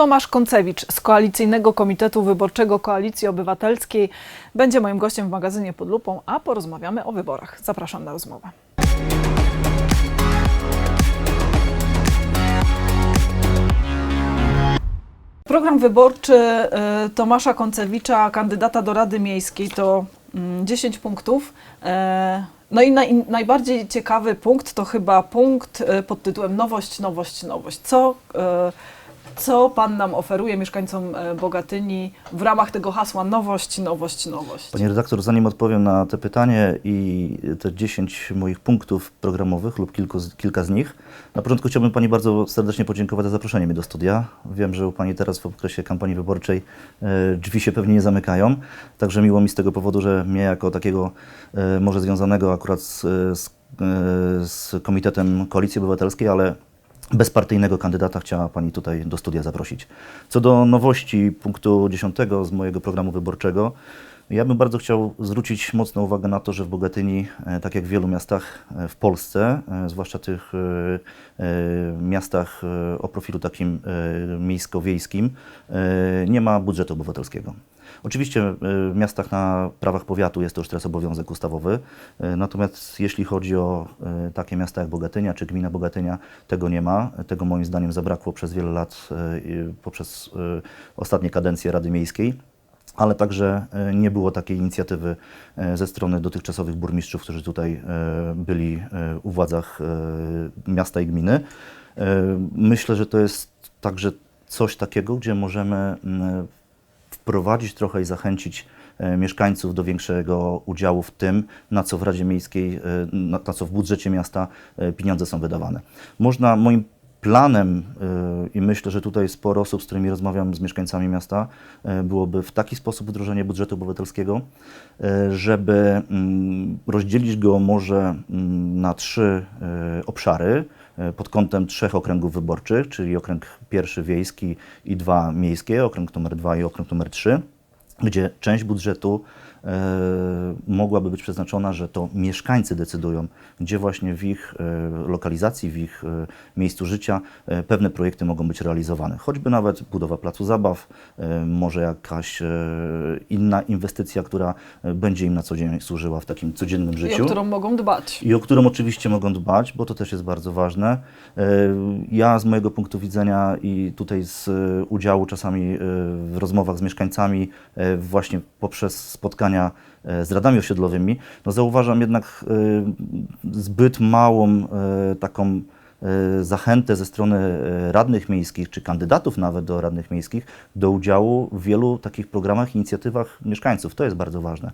Tomasz Koncewicz z Koalicyjnego Komitetu Wyborczego Koalicji Obywatelskiej będzie moim gościem w magazynie Pod Lupą, a porozmawiamy o wyborach. Zapraszam na rozmowę. Program wyborczy e, Tomasza Koncewicza, kandydata do Rady Miejskiej, to mm, 10 punktów. E, No i naj, najbardziej ciekawy punkt to chyba punkt e, pod tytułem Nowość, nowość, nowość. Co, co Pan nam oferuje mieszkańcom e, Bogatyni w ramach tego hasła Nowość, nowość, nowość? Panie redaktor, zanim odpowiem na te pytanie i te 10 moich punktów programowych lub kilku, kilka z nich, na początku chciałbym Pani bardzo serdecznie podziękować za zaproszenie mnie do studia. Wiem, że u Pani teraz w okresie kampanii wyborczej e, drzwi się pewnie nie zamykają, także miło mi z tego powodu, że mnie jako takiego e, może związanego akurat z, z, z Komitetem Koalicji Obywatelskiej, ale bezpartyjnego kandydata chciała Pani tutaj do studia zaprosić. Co do nowości punktu 10 z mojego programu wyborczego, ja bym bardzo chciał zwrócić mocną uwagę na to, że w Bogatyni, e, tak jak w wielu miastach e, w Polsce, e, zwłaszcza tych miastach o profilu takim miejsko-wiejskim, nie ma budżetu obywatelskiego. Oczywiście e, w miastach na prawach powiatu jest to już teraz obowiązek ustawowy, e, natomiast jeśli chodzi o e, takie miasta jak Bogatynia czy gmina Bogatynia, tego nie ma. Tego moim zdaniem zabrakło przez wiele lat poprzez ostatnie kadencje Rady Miejskiej ale także nie było takiej inicjatywy ze strony dotychczasowych burmistrzów, którzy tutaj byli u władzach miasta i gminy. Myślę, że to jest także coś takiego, gdzie możemy wprowadzić trochę i zachęcić e, mieszkańców do większego udziału w tym, na co w Radzie Miejskiej, e, na, co w budżecie miasta e, pieniądze są wydawane. Można moim planem i myślę, że tutaj sporo osób, z którymi rozmawiam z mieszkańcami miasta, byłoby w taki sposób wdrożenie budżetu obywatelskiego, żeby mm, rozdzielić go może mm, na trzy obszary pod kątem trzech okręgów wyborczych, czyli okręg pierwszy wiejski i dwa miejskie, okręg numer dwa i okręg numer trzy, gdzie część budżetu e, mogłaby być przeznaczona, że to mieszkańcy decydują, gdzie właśnie w ich e, lokalizacji, w ich e, miejscu życia e, pewne projekty mogą być realizowane. Choćby nawet budowa placu zabaw, e, może jakaś e, inna inwestycja, która e, będzie im na co dzień służyła w takim codziennym I życiu o którą mogą dbać. i o którą oczywiście mogą dbać, bo to też jest bardzo ważne. E, Ja z mojego punktu widzenia i tutaj z e, udziału czasami e, w rozmowach z mieszkańcami, e, właśnie poprzez spotkania e, z radami osiedlowymi, no zauważam jednak e, zbyt małą e, taką zachętę ze strony radnych miejskich, czy kandydatów nawet do radnych miejskich, do udziału w wielu takich programach, inicjatywach mieszkańców. To jest bardzo ważne.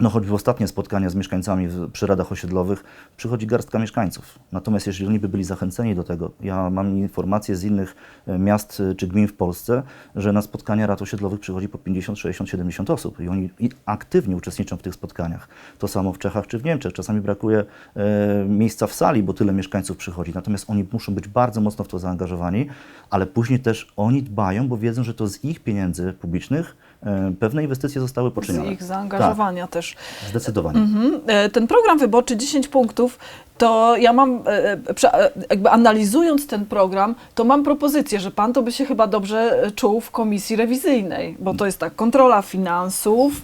No choćby ostatnie spotkania z mieszkańcami w, przy radach osiedlowych przychodzi garstka mieszkańców. Natomiast jeżeli oni by byli zachęceni do tego, ja mam informacje z innych e, miast e, czy gmin w Polsce, że na spotkania rad osiedlowych przychodzi po 50, 60, 70 osób i oni aktywnie uczestniczą w tych spotkaniach. To samo w Czechach czy w Niemczech. Czasami brakuje e, miejsca w sali, bo tyle mieszkańców przychodzi. Natomiast oni muszą być bardzo mocno w to zaangażowani, ale później też oni dbają, bo wiedzą, że to z ich pieniędzy publicznych pewne inwestycje zostały Z poczynione. ich zaangażowania też. Zdecydowanie. Mhm. E, Ten program wyborczy 10 punktów, to ja mam, e, e, e, jakby analizując ten program, to mam propozycję, że pan to by się chyba dobrze czuł w komisji rewizyjnej, bo to jest tak, kontrola finansów,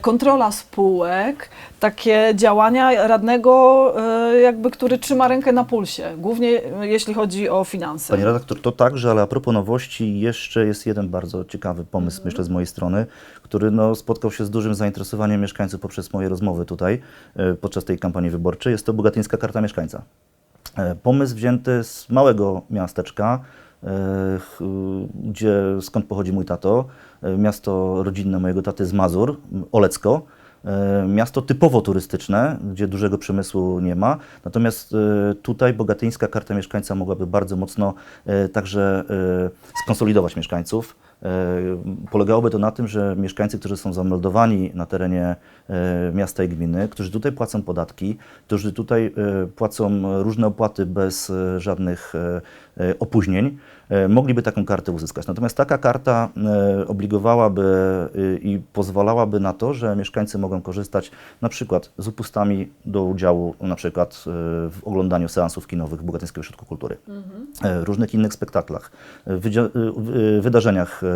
kontrola spółek, takie działania radnego, jakby, który trzyma rękę na pulsie, głównie jeśli chodzi o finanse. Panie redaktor, to także, ale a propos nowości, jeszcze jest jeden bardzo ciekawy pomysł, myślę, z mojej strony, który no, spotkał się z dużym zainteresowaniem mieszkańców poprzez moje rozmowy tutaj podczas tej kampanii wyborczej. Jest to Bogatyńska Karta Mieszkańca. E, Pomysł wzięty z małego miasteczka, e, gdzie, skąd pochodzi mój tato. E, Miasto rodzinne mojego taty z Mazur, Olecko. E, Miasto typowo turystyczne, gdzie dużego przemysłu nie ma. Natomiast e, tutaj bogatyńska karta mieszkańca mogłaby bardzo mocno e, także skonsolidować mieszkańców, Polegałoby to na tym, że mieszkańcy, którzy są zameldowani na terenie miasta i gminy, którzy tutaj płacą podatki, którzy tutaj płacą różne opłaty bez żadnych opóźnień, mogliby taką kartę uzyskać. Natomiast taka karta e, obligowałaby e, i pozwalałaby na to, że mieszkańcy mogą korzystać na przykład z upustami do udziału na przykład e, w oglądaniu seansów kinowych w Bogatyńskiego Ośrodku Kultury, e, różnych innych spektaklach, e, e, e, wydarzeniach e,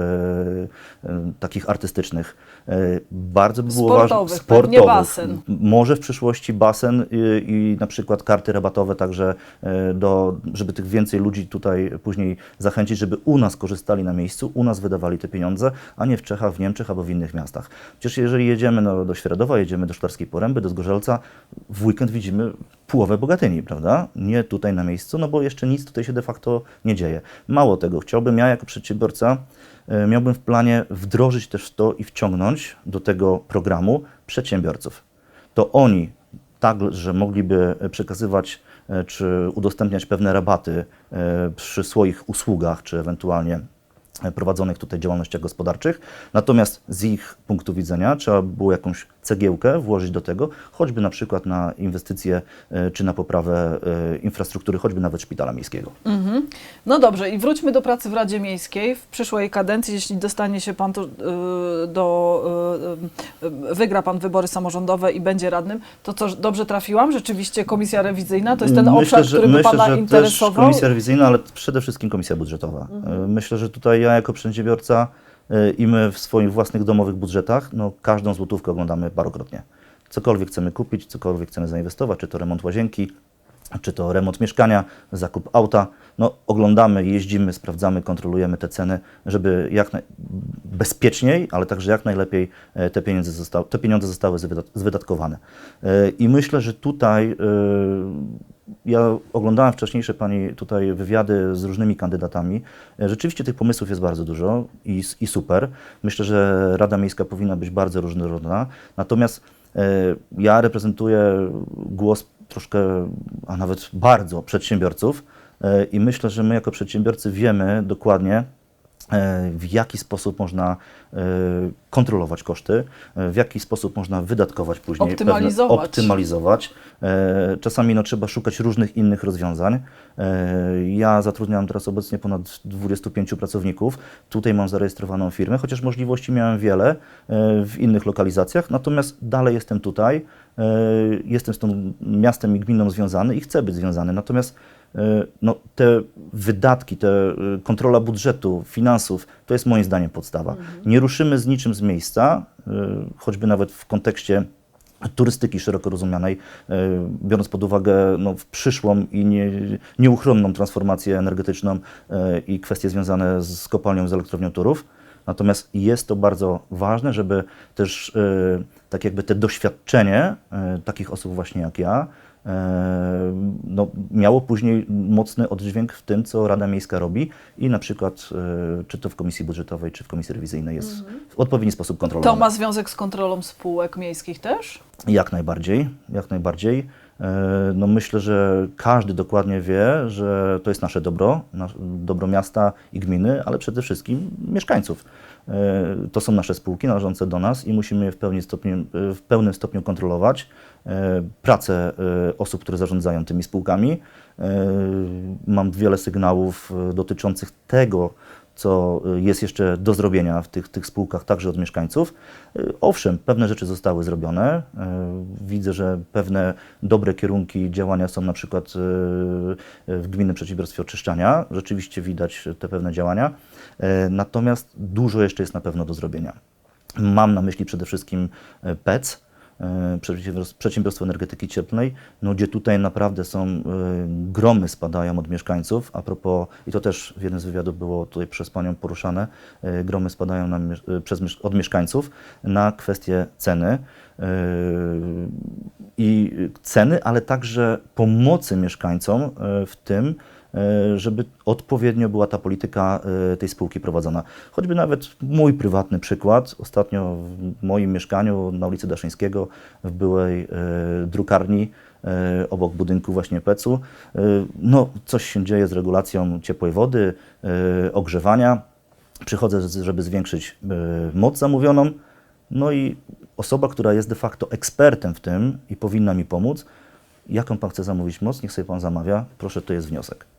e, takich artystycznych. E, Bardzo by było Sportowych, ważne pewnie basen. Może w przyszłości basen i, i na przykład karty rabatowe, także e, do, żeby tych więcej ludzi tutaj później zachęcić, żeby u nas korzystali na miejscu, u nas wydawali te pieniądze, a nie w Czechach, w Niemczech albo w innych miastach. Przecież jeżeli jedziemy no, do Świeradowa, jedziemy do Szklarskiej Poręby, do Zgorzelca, w weekend widzimy połowę Bogatyni, prawda? Nie tutaj na miejscu, no bo jeszcze nic tutaj się de facto nie dzieje. Mało tego, chciałbym ja jako przedsiębiorca e, miałbym w planie wdrożyć też to i wciągnąć do tego programu przedsiębiorców. To oni także mogliby przekazywać czy udostępniać pewne rabaty e, przy swoich usługach, czy ewentualnie e, prowadzonych tutaj działalnościach gospodarczych. Natomiast z ich punktu widzenia trzeba było jakąś cegiełkę włożyć do tego, choćby na przykład na inwestycje e, czy na poprawę e, infrastruktury, choćby nawet szpitala miejskiego. Mhm. No dobrze, i wróćmy do pracy w Radzie Miejskiej. W przyszłej kadencji, jeśli dostanie się Pan tu, y, do, wygra Pan wybory samorządowe i będzie radnym, to co, dobrze trafiłam? Rzeczywiście komisja rewizyjna to jest ten obszar, który by Pana że interesował? Też komisja rewizyjna, ale przede wszystkim komisja budżetowa. Mhm. E, Myślę, że tutaj ja jako przedsiębiorca e, i my w swoich własnych domowych budżetach, no każdą złotówkę oglądamy parokrotnie. Cokolwiek chcemy kupić, cokolwiek chcemy zainwestować, czy to remont łazienki, czy to remont mieszkania, zakup auta, no oglądamy, jeździmy, sprawdzamy, kontrolujemy te ceny, żeby jak naj... bezpieczniej, ale także jak najlepiej e, te pieniądze, zosta... te pieniądze zostały zwydatkowane. E, I myślę, że tutaj e, ja oglądałem wcześniejsze Pani tutaj wywiady z różnymi kandydatami. Rzeczywiście tych pomysłów jest bardzo dużo i, i super. Myślę, że Rada Miejska powinna być bardzo różnorodna. Natomiast ja reprezentuję głos troszkę, a nawet bardzo przedsiębiorców. E, i myślę, że my jako przedsiębiorcy wiemy dokładnie, w jaki sposób można e, kontrolować koszty, e, w jaki sposób można wydatkować później. pewne- Optymalizować. optymalizować. E, Czasami no, trzeba szukać różnych innych rozwiązań. E, Ja zatrudniam teraz obecnie ponad 25 pracowników. Tutaj mam zarejestrowaną firmę, chociaż możliwości miałem wiele e, w innych lokalizacjach, natomiast dalej jestem tutaj. e, Jestem z tym miastem i gminą związany i chcę być związany. Natomiast e, no, te wydatki, te e, kontrola budżetu, finansów, to jest moim zdaniem podstawa. Nie ruszymy z niczym z miejsca, e, choćby nawet w kontekście turystyki szeroko rozumianej, e, biorąc pod uwagę no, przyszłą i nie, nieuchronną transformację energetyczną e, i kwestie związane z kopalnią, z elektrownią Turów. Natomiast jest to bardzo ważne, żeby też e, tak jakby te doświadczenie e, takich osób właśnie jak ja e, no, miało później mocny oddźwięk w tym, co Rada Miejska robi i na przykład e, czy to w Komisji Budżetowej, czy w Komisji Rewizyjnej jest w odpowiedni sposób kontrolowane. To ma związek z kontrolą spółek miejskich też? Jak najbardziej, jak najbardziej. E, No myślę, że każdy dokładnie wie, że to jest nasze dobro, dobro miasta i gminy, ale przede wszystkim mieszkańców. E, To są nasze spółki należące do nas i musimy je w, pełni stopniu, w pełnym stopniu kontrolować. E, Pracę e, osób, które zarządzają tymi spółkami. E, Mam wiele sygnałów dotyczących tego, co jest jeszcze do zrobienia w tych, tych spółkach, także od mieszkańców. Owszem, pewne rzeczy zostały zrobione. Widzę, że pewne dobre kierunki działania są na przykład w Gminnym Przedsiębiorstwie Oczyszczania. Rzeczywiście widać te pewne działania. Natomiast dużo jeszcze jest na pewno do zrobienia. Mam na myśli przede wszystkim PEC, Przedsiębiorstwo Energetyki Cieplnej, no, gdzie tutaj naprawdę są e, gromy spadają od mieszkańców. A propos, i to też w jednym z wywiadów było tutaj przez Panią poruszane, e, gromy spadają na, e, przez, od mieszkańców na kwestię ceny. e, I ceny, ale także pomocy mieszkańcom e, w tym, e, żeby odpowiednio była ta polityka e, tej spółki prowadzona. Choćby nawet mój prywatny przykład. Ostatnio w moim mieszkaniu na ulicy Daszyńskiego w byłej e, drukarni e, obok budynku właśnie PEC-u, e, no coś się dzieje z regulacją ciepłej wody, e, ogrzewania. przychodzę, żeby zwiększyć moc zamówioną, no i osoba, która jest de facto ekspertem w tym i powinna mi pomóc, jaką pan chce zamówić moc, niech sobie pan zamawia, proszę, to jest wniosek.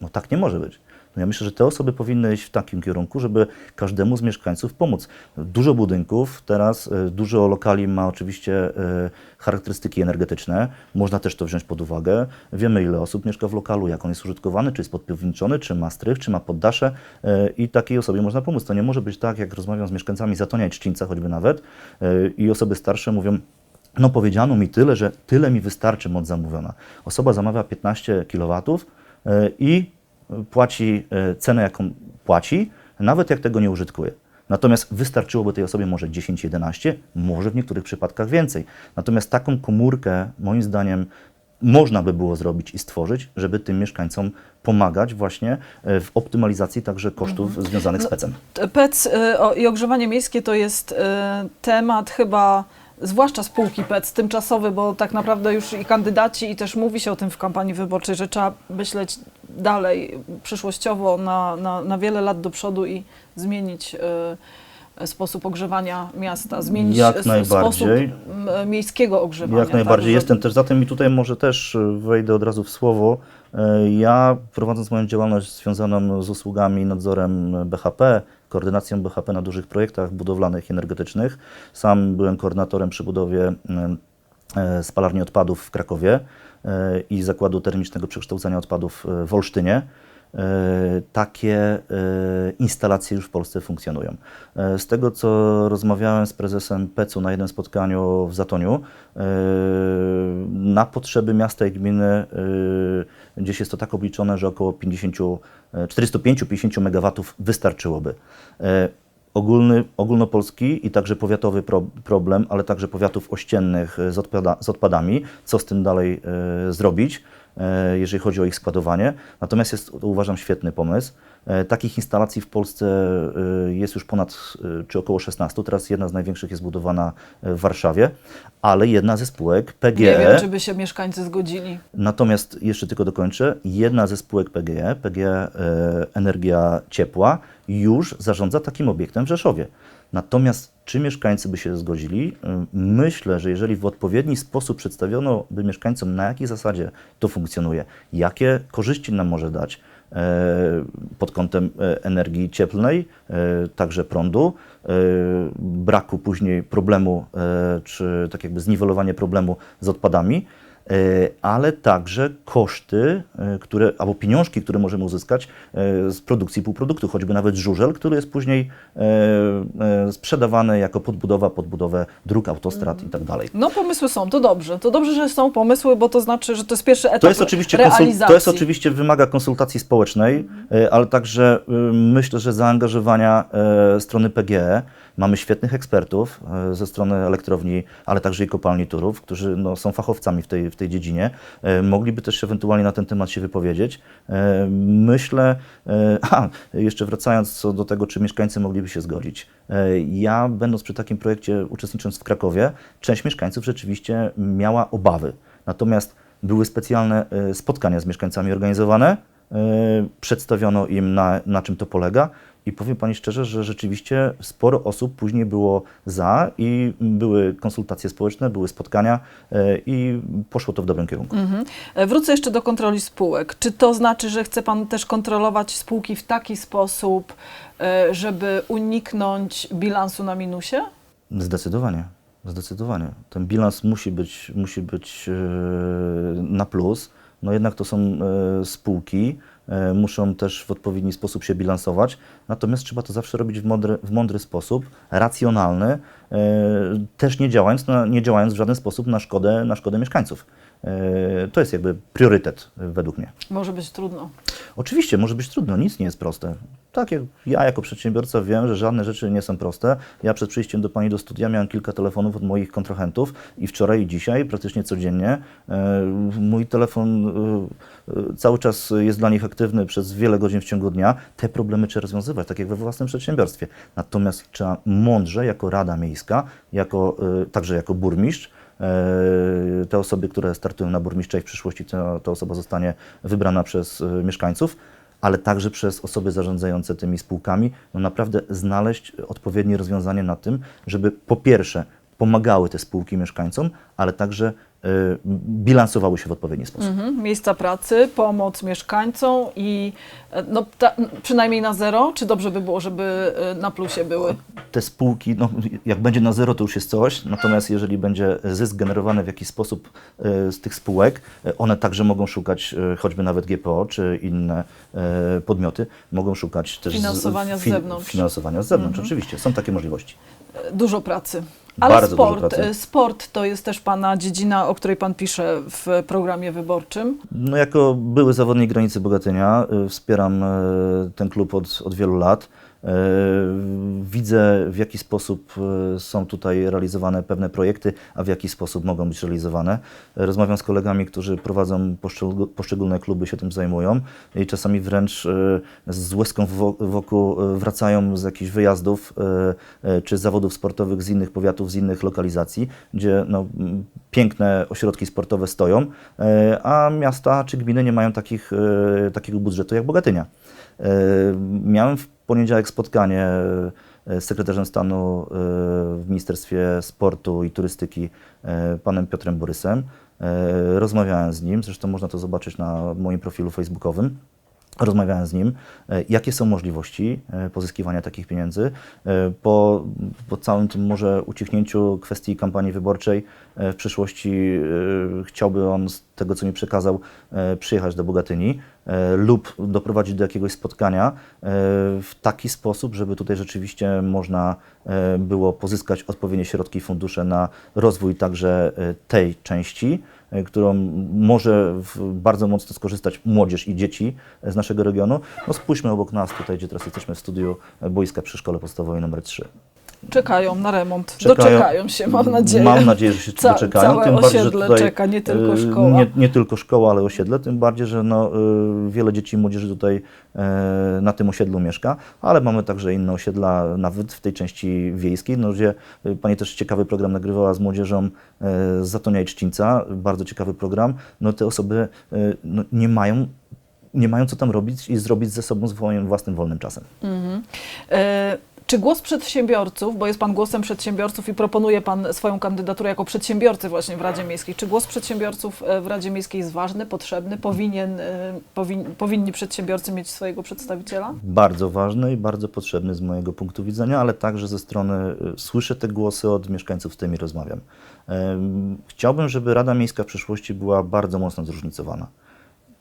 No tak nie może być. No ja myślę, że te osoby powinny iść w takim kierunku, żeby każdemu z mieszkańców pomóc. Dużo budynków, teraz y, dużo lokali ma oczywiście y, charakterystyki energetyczne. Można też to wziąć pod uwagę. Wiemy, ile osób mieszka w lokalu, jak on jest użytkowany, czy jest podpiwniczony, czy ma strych, czy ma poddasze y, i takiej osobie można pomóc. To nie może być tak, jak rozmawiam z mieszkańcami Zatonia i choćby nawet i osoby starsze mówią, no powiedziano mi tyle, że tyle mi wystarczy moc zamówiona. Osoba zamawia 15 kW i płaci e, cenę, jaką płaci, nawet jak tego nie użytkuje. Natomiast wystarczyłoby tej osobie może 10-11, może w niektórych przypadkach więcej. Natomiast taką komórkę, moim zdaniem, można by było zrobić i stworzyć, żeby tym mieszkańcom pomagać właśnie e, w optymalizacji także kosztów związanych z pecem. PEC o, i ogrzewanie miejskie to jest temat chyba, zwłaszcza spółki PEC, tymczasowy, bo tak naprawdę już i kandydaci, i też mówi się o tym w kampanii wyborczej, że trzeba myśleć dalej, przyszłościowo, na, na, na wiele lat do przodu i zmienić y, sposób ogrzewania miasta, zmienić Jak s- najbardziej. sposób m, miejskiego ogrzewania. Jak najbardziej. Jestem też za tym i tutaj może też e, wejdę od razu w słowo. E, Ja prowadząc moją działalność związaną z usługami, nadzorem BHP, koordynacją BHP na dużych projektach budowlanych i energetycznych, sam byłem koordynatorem przy budowie mm, e, spalarni odpadów w Krakowie e, i zakładu termicznego przekształcania odpadów e, w Olsztynie. E, Takie e, instalacje już w Polsce funkcjonują. E, Z tego, co rozmawiałem z prezesem PEC-u na jednym spotkaniu w Zatoniu, na potrzeby miasta i gminy gdzieś jest to tak obliczone, że około 50, e, 45-50 MW wystarczyłoby. Ogólny, ogólnopolski i także powiatowy pro, problem, ale także powiatów ościennych z, odpada, z odpadami, co z tym dalej e, zrobić, jeżeli chodzi o ich składowanie. Natomiast jest to uważam świetny pomysł. E, takich instalacji w Polsce e, jest już ponad, e, czy około 16. Teraz jedna z największych jest budowana e, w Warszawie, ale jedna ze spółek PGE. Nie wiem, czy by się mieszkańcy zgodzili. Natomiast jeszcze tylko dokończę. Jedna ze spółek PGE, PGE e, Energia Ciepła, już zarządza takim obiektem w Rzeszowie. Natomiast czy mieszkańcy by się zgodzili? Myślę, że jeżeli w odpowiedni sposób przedstawiono by mieszkańcom, na jakiej zasadzie to funkcjonuje, jakie korzyści nam może dać e, pod kątem e, energii cieplnej, e, także prądu, braku później problemu, czy tak jakby zniwelowanie problemu z odpadami, ale także koszty, e, które, albo pieniążki, które możemy uzyskać e, z produkcji półproduktu, choćby nawet żużel, który jest później e, e, sprzedawany jako podbudowa, podbudowę dróg, autostrad i tak dalej. No pomysły są, to dobrze. To dobrze, że są pomysły, bo to znaczy, że to jest pierwszy etap To jest, oczywiście realizacji. to jest oczywiście wymaga konsultacji społecznej, e, ale także e, myślę, że zaangażowania e, strony PGE. Mamy świetnych ekspertów e, ze strony elektrowni, ale także i kopalni Turów, którzy no, są fachowcami w tej, w tej dziedzinie. E, Mogliby też ewentualnie na ten temat się wypowiedzieć. E, Myślę, a jeszcze wracając co do tego, czy mieszkańcy mogliby się zgodzić. Ja, będąc przy takim projekcie, uczestnicząc w Krakowie, część mieszkańców rzeczywiście miała obawy. Natomiast były specjalne spotkania z mieszkańcami organizowane, przedstawiono im na, na czym to polega i powiem Pani szczerze, że rzeczywiście sporo osób później było za i były konsultacje społeczne, były spotkania e, i poszło to w dobrym kierunku. Mhm. E, Wrócę jeszcze do kontroli spółek. Czy to znaczy, że chce Pan też kontrolować spółki w taki sposób, e, żeby uniknąć bilansu na minusie? Zdecydowanie, zdecydowanie. Ten bilans musi być, musi być na plus. No jednak to są spółki, muszą też w odpowiedni sposób się bilansować, natomiast trzeba to zawsze robić w mądry, w mądry sposób, racjonalny, e, też nie działając, nie działając w żaden sposób na szkodę, na szkodę mieszkańców. E, To jest jakby priorytet e, według mnie. Może być trudno. Oczywiście, może być trudno, nic nie jest proste. Tak jak ja jako przedsiębiorca wiem, że żadne rzeczy nie są proste. Ja przed przyjściem do Pani do studia miałem kilka telefonów od moich kontrahentów i wczoraj i dzisiaj, praktycznie codziennie, e, mój telefon cały czas jest dla nich aktywny przez wiele godzin w ciągu dnia. Te problemy trzeba rozwiązywać, tak jak we własnym przedsiębiorstwie. Natomiast trzeba mądrze, jako Rada Miejska, jako, także jako burmistrz, te osoby, które startują na burmistrza i w przyszłości ta, ta osoba zostanie wybrana przez e, mieszkańców, ale także przez osoby zarządzające tymi spółkami, no naprawdę znaleźć odpowiednie rozwiązanie na tym, żeby po pierwsze pomagały te spółki mieszkańcom, ale także bilansowały się w odpowiedni sposób. Mhm. Miejsca pracy, pomoc mieszkańcom i e, no, ta, przynajmniej na zero, czy dobrze by było, żeby e, na plusie były? te spółki, no, jak będzie na zero, to już jest coś, natomiast jeżeli będzie zysk generowany w jakiś sposób e, z tych spółek, one także mogą szukać, choćby nawet GPO czy inne podmioty, mogą szukać też Finansowania z zewnątrz. Mhm. Finansowania z zewnątrz, oczywiście, są takie możliwości. Dużo pracy. Ale Bardzo sport, sport to jest też Pana dziedzina, o której Pan pisze w programie wyborczym. No, jako były zawodnik granicy Bogatynia y, wspieram y, ten klub od, od wielu lat. Y, Widzę, w jaki sposób y, są tutaj realizowane pewne projekty, a w jaki sposób mogą być realizowane. Rozmawiam z kolegami, którzy prowadzą poszczegól- poszczególne kluby, się tym zajmują i czasami wręcz y, z łezką wo- wokół wracają z jakichś wyjazdów czy zawodów sportowych z innych powiatów, z innych lokalizacji, gdzie no, piękne ośrodki sportowe stoją, e, a miasta czy gminy nie mają takich, e, takiego budżetu jak Bogatynia. E, Miałem w poniedziałek spotkanie e, z sekretarzem stanu e, w Ministerstwie Sportu i Turystyki, panem Piotrem Borysem. Rozmawiałem z nim, zresztą można to zobaczyć na moim profilu facebookowym. Rozmawiałem z nim, e, jakie są możliwości e, pozyskiwania takich pieniędzy. E, Po, po całym tym może ucichnięciu kwestii kampanii wyborczej w przyszłości chciałby on z tego, co mi przekazał, przyjechać do Bogatyni lub doprowadzić do jakiegoś spotkania w taki sposób, żeby tutaj rzeczywiście można było pozyskać odpowiednie środki i fundusze na rozwój także tej części, którą może bardzo mocno skorzystać młodzież i dzieci z naszego regionu. No spójrzmy obok nas tutaj, gdzie teraz jesteśmy w studiu e, boiska przy szkole podstawowej nr 3. Czekają na remont. Czekają- Doczekają się, mam nadzieję. Mam nadzieję, że się Ca- doczekają. całe tym bardziej, osiedle tutaj, czeka, nie tylko e, szkoła. Nie, nie tylko szkoła, ale osiedle, tym bardziej, że no, e, wiele dzieci i młodzieży tutaj e, na tym osiedlu mieszka, ale mamy także inne osiedla, nawet w tej części wiejskiej, no, gdzie e, Pani też ciekawy program nagrywała z młodzieżą e, z Zatonia i Czcińca, bardzo ciekawy program. No, te osoby e, no, nie mają nie mają co tam robić i zrobić ze sobą swoim własnym wolnym czasem. E, Czy głos przedsiębiorców, bo jest Pan głosem przedsiębiorców i proponuje Pan swoją kandydaturę jako przedsiębiorcy właśnie w Radzie Miejskiej, czy głos przedsiębiorców e, w Radzie Miejskiej jest ważny, potrzebny? Powinien, e, powin, powinni przedsiębiorcy mieć swojego przedstawiciela? bardzo ważny i bardzo potrzebny z mojego punktu widzenia, ale także ze strony, y, słyszę te głosy od mieszkańców, z którymi rozmawiam. Chciałbym, żeby Rada Miejska w przyszłości była bardzo mocno zróżnicowana.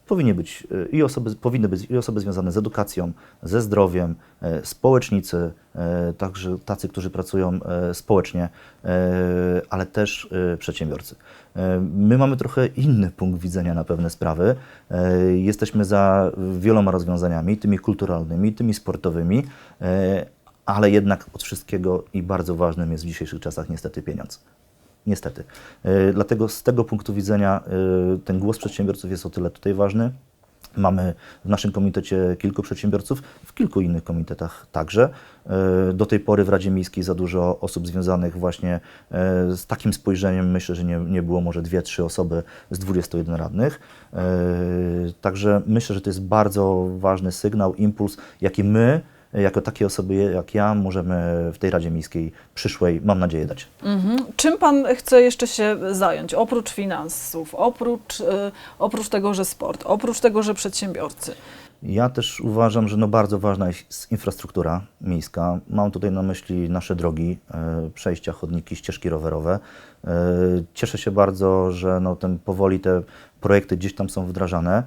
Powinny być y, i osoby, powinny być i osoby związane z edukacją, ze zdrowiem, e, społecznicy, e, także tacy, którzy pracują e, społecznie, e, ale też e, przedsiębiorcy. E, My mamy trochę inny punkt widzenia na pewne sprawy. E, Jesteśmy za wieloma rozwiązaniami, tymi kulturalnymi, tymi sportowymi, e, ale jednak od wszystkiego i bardzo ważnym jest w dzisiejszych czasach niestety pieniądz. Niestety. E, Dlatego z tego punktu widzenia e, ten głos przedsiębiorców jest o tyle tutaj ważny. Mamy w naszym komitecie kilku przedsiębiorców, w kilku innych komitetach także. E, Do tej pory w Radzie Miejskiej za dużo osób związanych właśnie z takim spojrzeniem. Myślę, że nie, nie było może dwie, trzy osoby z 21 radnych. Także myślę, że to jest bardzo ważny sygnał, impuls, jaki my, jako takie osoby jak ja, możemy w tej Radzie Miejskiej przyszłej, mam nadzieję, dać. Mhm. Czym Pan chce jeszcze się zająć? Oprócz finansów, oprócz, e, oprócz tego, że sport, oprócz tego, że przedsiębiorcy. Ja też uważam, że no bardzo ważna jest infrastruktura miejska. Mam tutaj na myśli nasze drogi, e, przejścia, chodniki, ścieżki rowerowe. E, Cieszę się bardzo, że no ten powoli te projekty gdzieś tam są wdrażane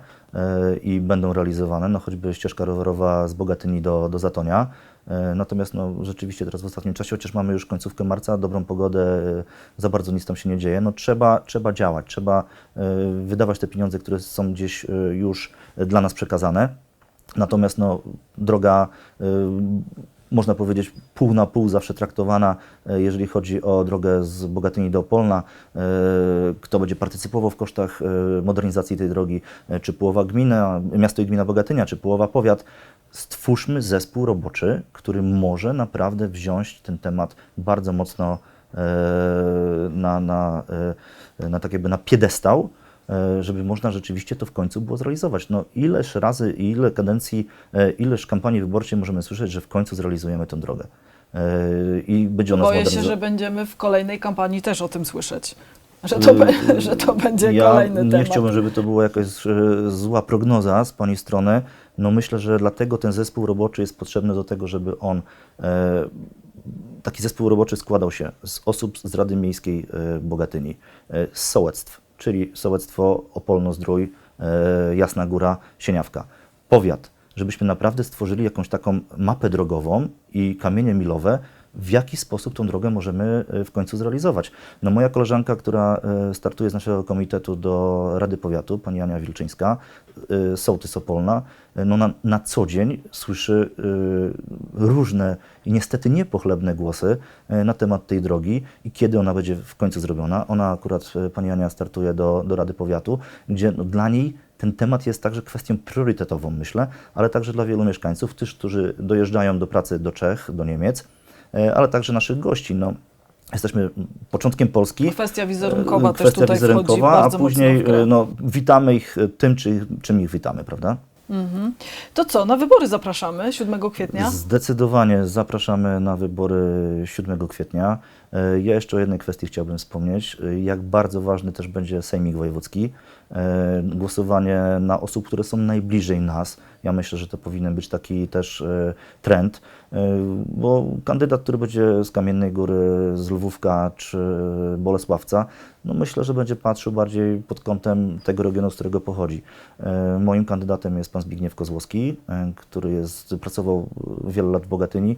i będą realizowane, no choćby ścieżka rowerowa z Bogatyni do, do Zatonia. E, Natomiast no, rzeczywiście teraz w ostatnim czasie, chociaż mamy już końcówkę marca, dobrą pogodę, e, za bardzo nic tam się nie dzieje, no trzeba, trzeba działać, trzeba e, wydawać te pieniądze, które są gdzieś już dla nas przekazane. Natomiast no, droga, można powiedzieć, pół na pół zawsze traktowana, y, jeżeli chodzi o drogę z Bogatyni do Opolna. Y, kto będzie partycypował w kosztach y, modernizacji tej drogi, czy połowa gmina, miasto i gmina Bogatynia, czy połowa powiat. Stwórzmy zespół roboczy, który może naprawdę wziąć ten temat bardzo mocno e, na, na, e, na tak jakby na piedestał e, żeby można rzeczywiście to w końcu było zrealizować. No ileż razy, i ile kadencji, e, ileż kampanii wyborczej możemy słyszeć, że w końcu zrealizujemy tę drogę. E, I będzie ona Boję się, że będziemy w kolejnej kampanii też o tym słyszeć. Że to, że to będzie ja kolejny nie temat. chciałbym, żeby to była jakaś e, zła prognoza z Pani strony. No myślę, że dlatego ten zespół roboczy jest potrzebny do tego, żeby on, e, taki zespół roboczy składał się z osób z Rady Miejskiej e, Bogatyni, e, z sołectw, czyli sołectwo Opolno-Zdrój, e, Jasna Góra, Sieniawka, powiat, żebyśmy naprawdę stworzyli jakąś taką mapę drogową i kamienie milowe, w jaki sposób tą drogę możemy e, w końcu zrealizować. No moja koleżanka, która e, startuje z naszego komitetu do Rady Powiatu, pani Ania Wilczyńska, e, sołtys Opolna, no na, na co dzień słyszy różne i niestety niepochlebne głosy na temat tej drogi i kiedy ona będzie w końcu zrobiona. Ona akurat, pani Ania startuje do, do Rady Powiatu, gdzie no, dla niej ten temat jest także kwestią priorytetową, myślę, ale także dla wielu mieszkańców, też, którzy dojeżdżają do pracy do Czech, do Niemiec, ale także naszych gości. No, jesteśmy początkiem Polski. Kwestia wizerunkowa E, też kwestia tutaj wchodzi wizerunkowa, bardzo a później e, no, witamy ich e, tym, czy, czym ich witamy, prawda? Mhm. To co, na wybory zapraszamy 7 kwietnia? Zdecydowanie zapraszamy na wybory 7 kwietnia. E, Ja jeszcze o jednej kwestii chciałbym wspomnieć. E, Jak bardzo ważny też będzie Sejmik Wojewódzki. E, Głosowanie na osób, które są najbliżej nas. Ja myślę, że to powinien być taki też e, trend, e, bo kandydat, który będzie z Kamiennej Góry, z Lwówka czy Bolesławca, no myślę, że będzie patrzył bardziej pod kątem tego regionu, z którego pochodzi. Moim kandydatem jest pan Zbigniew Kozłowski, który jest, pracował wiele lat w Bogatyni,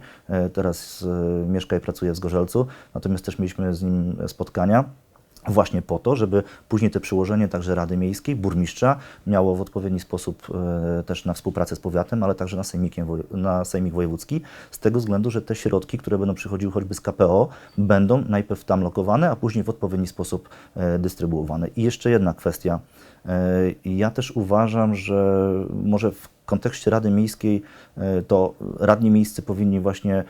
teraz mieszka i pracuje w Zgorzelcu, natomiast też mieliśmy z nim spotkania. Właśnie po to, żeby później te przyłożenie także Rady Miejskiej, burmistrza miało w odpowiedni sposób e, też na współpracę z powiatem, ale także na, sejmikiem, na sejmik wojewódzki, z tego względu, że te środki, które będą przychodziły choćby z KPO, będą najpierw tam lokowane, a później w odpowiedni sposób e, dystrybuowane. I jeszcze jedna kwestia. E, Ja też uważam, że może w kontekście Rady Miejskiej e, to radni miejscy powinni właśnie e,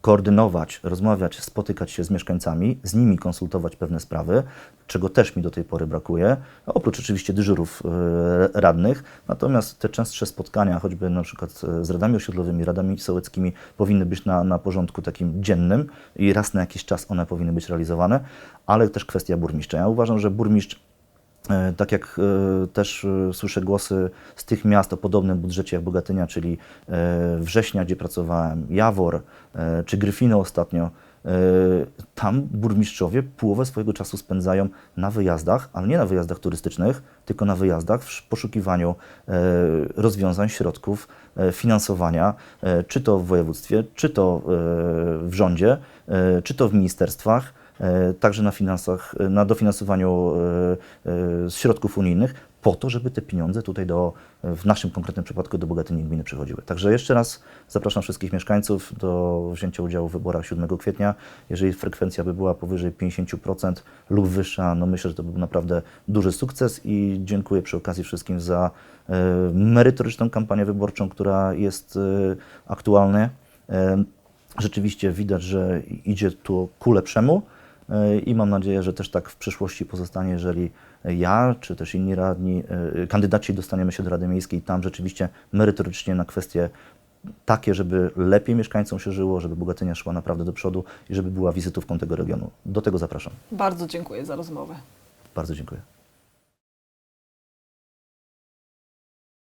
koordynować, rozmawiać, spotykać się z mieszkańcami, z nimi konsultować pewne sprawy, czego też mi do tej pory brakuje, oprócz oczywiście dyżurów e, radnych. Natomiast te częstsze spotkania, choćby na przykład z radami osiedlowymi, radami sołeckimi, powinny być na, na porządku takim dziennym i raz na jakiś czas one powinny być realizowane, ale też kwestia burmistrza. Ja uważam, że burmistrz Tak jak e, też e, słyszę głosy z tych miast o podobnym budżecie jak Bogatynia, czyli e, Września, gdzie pracowałem, Jawor e, czy Gryfino ostatnio, e, tam burmistrzowie połowę swojego czasu spędzają na wyjazdach, ale nie na wyjazdach turystycznych, tylko na wyjazdach w poszukiwaniu e, rozwiązań, środków, e, finansowania, e, czy to w województwie, czy to e, w rządzie, e, czy to w ministerstwach. e, także na finansach, e, na dofinansowaniu e, e, z środków unijnych, po to, żeby te pieniądze tutaj do, w naszym konkretnym przypadku do Bogatyni gminy przychodziły. Także jeszcze raz zapraszam wszystkich mieszkańców do wzięcia udziału w wyborach 7 kwietnia. Jeżeli frekwencja by była powyżej 50% lub wyższa, no myślę, że to byłby naprawdę duży sukces i dziękuję przy okazji wszystkim za e, merytoryczną kampanię wyborczą, która jest e, aktualna. E, rzeczywiście widać, że idzie tu ku lepszemu e, i mam nadzieję, że też tak w przyszłości pozostanie, jeżeli ja, czy też inni radni, e, kandydaci dostaniemy się do Rady Miejskiej, tam rzeczywiście merytorycznie na kwestie takie, żeby lepiej mieszkańcom się żyło, żeby Bogatynia szła naprawdę do przodu i żeby była wizytówką tego regionu. Do tego zapraszam. Bardzo dziękuję za rozmowę. Bardzo dziękuję.